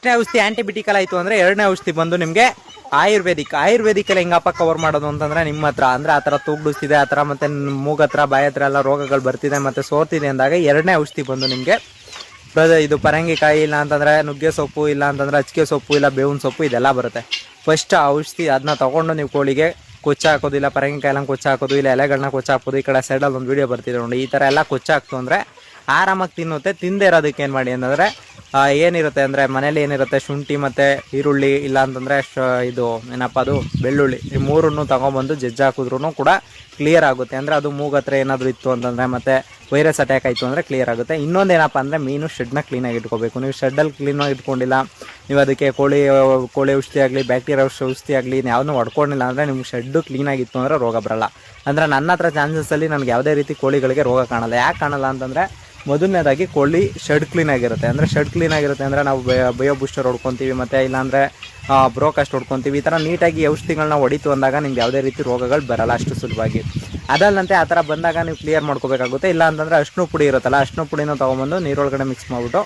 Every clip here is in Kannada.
ಎಷ್ಟನೇ ಔಷಧಿ ಆಂಟಿಬಿಟಿಕಲ್ ಆಯ್ತು ಅಂದ್ರೆ ಎರಡನೇ ಔಷಧಿ ಬಂದು ನಿಮಗೆ ಆಯುರ್ವೇದಿಕ್. ಆಯುರ್ವೇದಿಕ್ ಅಲ್ಲಿ ಹೆಂಗಪ್ಪ ಕವರ್ ಮಾಡೋದು ಅಂತಂದ್ರೆ ನಿಮ್ಮ ಹತ್ರ, ಅಂದ್ರೆ ಆ ಥರ ತೂಗ್ಡಿಸ್ತಿದೆ ಆ ಥರ ಮತ್ತೆ ಮೂಗ ಹತ್ರ, ಬಾಯ ಹತ್ರ ಎಲ್ಲ ರೋಗಗಳು ಬರ್ತಿದೆ ಮತ್ತೆ ಸೋರ್ತಿದೆ ಅಂದಾಗ ಎರಡನೇ ಔಷಧಿ ಬಂದು ನಿಮಗೆ ಇದು ಪರಂಗಿಕಾಯಿ ಇಲ್ಲ ಅಂತಂದ್ರೆ ನುಗ್ಗೆ ಸೊಪ್ಪು, ಇಲ್ಲ ಅಂತಂದ್ರೆ ಅಚ್ಕೆ ಸೊಪ್ಪು, ಇಲ್ಲ ಬೇವಿನ ಸೊಪ್ಪು, ಇದೆಲ್ಲ ಬರುತ್ತೆ. ಫಸ್ಟ್ ಆ ಔಷಧಿ ಅದನ್ನ ತಗೊಂಡು ನೀವು ಕೋಳಿಗೆ ಕೊಚ್ಚ ಪರಂಗಿಕಾಯಿ ಎಲ್ಲ ಕೊಚ್ಚ ಹಾಕೋದು, ಇಲ್ಲ ಎಲೆಗಳನ್ನ ಕೊಚ್ಚ ಹಾಕೋದು, ಈ ಕಡೆ ಸೈಡಲ್ಲಿ ಒಂದು ವಿಡಿಯೋ ಬರ್ತಿದೆ ನೋಡಿ, ಈ ಥರ ಎಲ್ಲ ಕೊಚ್ಚ ಹಾಕ್ತು ಅಂದ್ರೆ ಆರಾಮಾಗಿ ತಿನ್ನುತ್ತೆ. ತಿಂದೇ ಇರೋದಕ್ಕೆ ಏನು ಮಾಡಿ ಅಂತಂದ್ರೆ ಏನಿರುತ್ತೆ ಅಂದ್ರೆ ಮನೇಲಿ ಏನಿರುತ್ತೆ? ಶುಂಠಿ ಮತ್ತೆ ಈರುಳ್ಳಿ ಇಲ್ಲ ಅಂತಂದ್ರೆ ಇದು ಏನಪ್ಪ ಅದು? ಬೆಳ್ಳುಳ್ಳಿ. ಈ ಮೂರನ್ನು ತೊಗೊಂಬಂದು ಜಜ್ಜಿ ಹಾಕಿದ್ರು ಕೂಡ ಕ್ಲಿಯರ್ ಆಗುತ್ತೆ. ಅಂದ್ರೆ ಅದು ಮೂಗ ಹತ್ರ ಏನಾದರೂ ಇತ್ತು ಅಂತಂದ್ರೆ ಮತ್ತೆ ವೈರಸ್ ಅಟ್ಯಾಕ್ ಆಯಿತು ಅಂದ್ರೆ ಕ್ಲಿಯರ್ ಆಗುತ್ತೆ. ಇನ್ನೊಂದು ಏನಪ್ಪ ಅಂದ್ರೆ ಮೀನು ಶೆಡ್ನ ಕ್ಲೀನಾಗಿ ಇಟ್ಕೋಬೇಕು. ನೀವು ಶೆಡ್ಡಲ್ಲಿ ಕ್ಲೀನಾಗಿ ಇಟ್ಕೊಂಡಿಲ್ಲ, ನೀವು ಅದಕ್ಕೆ ಕೋಳಿ ಕೋಳಿ ಔಷಧಿ ಆಗಲಿ ಬ್ಯಾಕ್ಟೀರಿಯಾ ಔಷಧಿ ಆಗಲಿ ಯಾವನ್ನೂ ಹೊಡ್ಕೊಂಡಿಲ್ಲ ಅಂದ್ರೆ ನಿಮ್ಗೆ ಶೆಡ್ಡು ಕ್ಲೀನಾಗಿತ್ತು ಅಂದ್ರೆ ರೋಗ ಬರಲ್ಲ. ಅಂದ್ರೆ ನನ್ನ ಹತ್ರ ಚಾನ್ಸಸ್ ಅಲ್ಲಿ ನನಗೆ ಯಾವುದೇ ರೀತಿ ಕೋಳಿಗಳಿಗೆ ರೋಗ ಕಾಣಲ್ಲ. ಯಾಕೆ ಕಾಣಲ್ಲ ಅಂತಂದ್ರೆ ಮೊದಲನೇದಾಗಿ ಕೋಳಿ ಶೆಡ್ ಕ್ಲೀನ್ ಆಗಿರುತ್ತೆ. ಅಂದರೆ ಶೆಡ್ ಕ್ಲೀನ್ ಆಗಿರುತ್ತೆ ಅಂದರೆ ನಾವು ಬಯೋ ಬೂಸ್ಟರ್ ಹೊಡ್ಕೊತೀವಿ ಮತ್ತು ಇಲ್ಲಾಂದ್ರೆ ಬ್ರೋಕಸ್ಟ್ ಹೊಡ್ಕೊತೀವಿ. ಈ ಥರ ನೀಟಾಗಿ ಔಷಧಿಗಳನ್ನ ಹೊಡಿತು ಅಂದಾಗ ನಿಮ್ಗೆ ಯಾವುದೇ ರೀತಿ ರೋಗಗಳು ಬರಲ್ಲ, ಅಷ್ಟು ಸುಲಭವಾಗಿ ಅದಲ್ಲಂತೆ ಆ ಥರ ಬಂದಾಗ ನೀವು ಕ್ಲಿಯರ್ ಮಾಡ್ಕೋಬೇಕಾಗುತ್ತೆ. ಇಲ್ಲ ಅಂತಂದರೆ ಅಷ್ಟು ಪುಡಿ ಇರುತ್ತಲ್ಲ ಅಷ್ಟು ಪುಡಿನ ತೊಗೊಂಬಂದು ನೀರೊಳಗಡೆ ಮಿಕ್ಸ್ ಮಾಡಿಬಿಟ್ಟು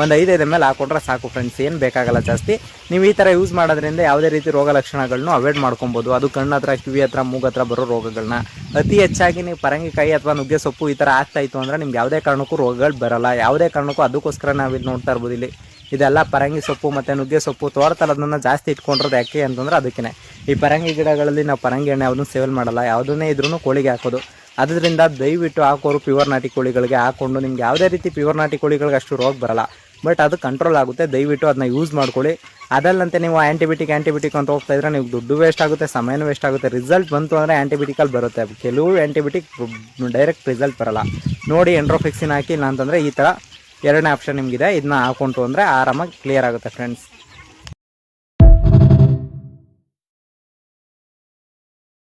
ಒಂದು ಐದೈದು ಮೇಲೆ ಹಾಕೊಂಡ್ರೆ ಸಾಕು ಫ್ರೆಂಡ್ಸ್ ಏನು ಬೇಕಾಗಲ್ಲ ಜಾಸ್ತಿ. ನೀವು ಈ ಥರ ಯೂಸ್ ಮಾಡೋದ್ರಿಂದ ಯಾವುದೇ ರೀತಿ ರೋಗ ಲಕ್ಷಣಗಳನ್ನು ಅವಾಯ್ಡ್ ಮಾಡ್ಕೊಬೋದು. ಅದು ಕಣ್ಣು ಹತ್ರ, ಕಿವಿ ಹತ್ರ, ಮೂಗ ಹತ್ರ ಬರೋ ರೋಗಗಳನ್ನ ಅತಿ ಹೆಚ್ಚಾಗಿ ನೀವು ಪರಂಗಿಕಾಯಿ ಅಥವಾ ನುಗ್ಗೆ ಸೊಪ್ಪು ಈ ಥರ ಆಗ್ತಾಯಿತ್ತು ಅಂದರೆ ಅಂದ್ರೆ ನಿಮ್ಗೆ ಯಾವುದೇ ಕಾರಣಕ್ಕೂ ರೋಗಗಳು ಬರಲ್ಲ. ಯಾವುದೇ ಕಾರಣಕ್ಕೂ ಅದಕ್ಕೋಸ್ಕರ ನಾವು ಇಲ್ಲಿ ನೋಡ್ತಾ ಇರ್ಬೋದು ಇಲ್ಲಿ. ಇದೆಲ್ಲ ಪರಂಗಿ ಸೊಪ್ಪು ಮತ್ತು ನುಗ್ಗೆ ಸೊಪ್ಪು ತೋಟದಲ್ಲಿ ಅದನ್ನ ಜಾಸ್ತಿ ಇಟ್ಕೊಂಡಿರೋದು ಯಾಕೆ ಅಂತಂದ್ರೆ ಅದಕ್ಕೆ ಈ ಪರಂಗಿ ಗಿಡಗಳಲ್ಲಿ ನಾವು ಪರಂಗಿ ಎಣ್ಣೆ ಯಾವುದನ್ನು ಸೇವಲ್ ಮಾಡಲ್ಲ, ಯಾವುದನ್ನೇ ಇದ್ರೂ ಕೋಳಿಗೆ ಹಾಕೋದು. ಅದರಿಂದ ದಯವಿಟ್ಟು ಹಾಕೋರು ಪ್ಯೂರ್ ನಾಟಿ ಕೋಳಿಗಳಿಗೆ ಹಾಕೊಂಡು, ನಿಮ್ಗೆ ಯಾವುದೇ ರೀತಿ ಪ್ಯೂರ್ ನಾಟಿ ಕೋಳಿಗಳಿಗೆ ಅಷ್ಟು ರೋಗ ಬರಲ್ಲ. ಬಟ್ ಅದು ಕಂಟ್ರೋಲ್ ಆಗುತ್ತೆ, ದಯವಿಟ್ಟು ಅದನ್ನ ಯೂಸ್ ಮಾಡ್ಕೊಳ್ಳಿ. ಅದಲ್ಲಂತೆ ನೀವು ಆ್ಯಂಟಿಬಯೋಟಿಕ್ ಆ್ಯಂಟಿಬಯೋಟಿಕ್ ಅಂತ ಹೋಗ್ತಾ ಇದ್ರೆ ನೀವು ದುಡ್ಡು ವೇಸ್ಟ್ ಆಗುತ್ತೆ, ಸಮಯನೂ ವೇಸ್ಟ್ ಆಗುತ್ತೆ. ರಿಸಲ್ಟ್ ಬಂತು ಅಂದರೆ ಆ್ಯಂಟಿಬಿಟಿಕಲ್ಲಿ ಬರುತ್ತೆ. ಕೆಲವು ಆ್ಯಂಟಿಬಯೋಟಿಕ್ ಡೈರೆಕ್ಟ್ ರಿಸಲ್ಟ್ ಬರಲ್ಲ. ನೋಡಿ ಎಂಡ್ರೋಫಿಕ್ಸಿನ್ ಹಾಕಿ ಇಲ್ಲ ಅಂತಂದರೆ ಈ ಥರ ಎರಡನೇ ಆಪ್ಷನ್ ನಿಮಗಿದೆ. ಇದನ್ನ ಹಾಕೊಂಡು ಅಂದರೆ ಆರಾಮಾಗಿ ಕ್ಲಿಯರ್ ಆಗುತ್ತೆ ಫ್ರೆಂಡ್ಸ್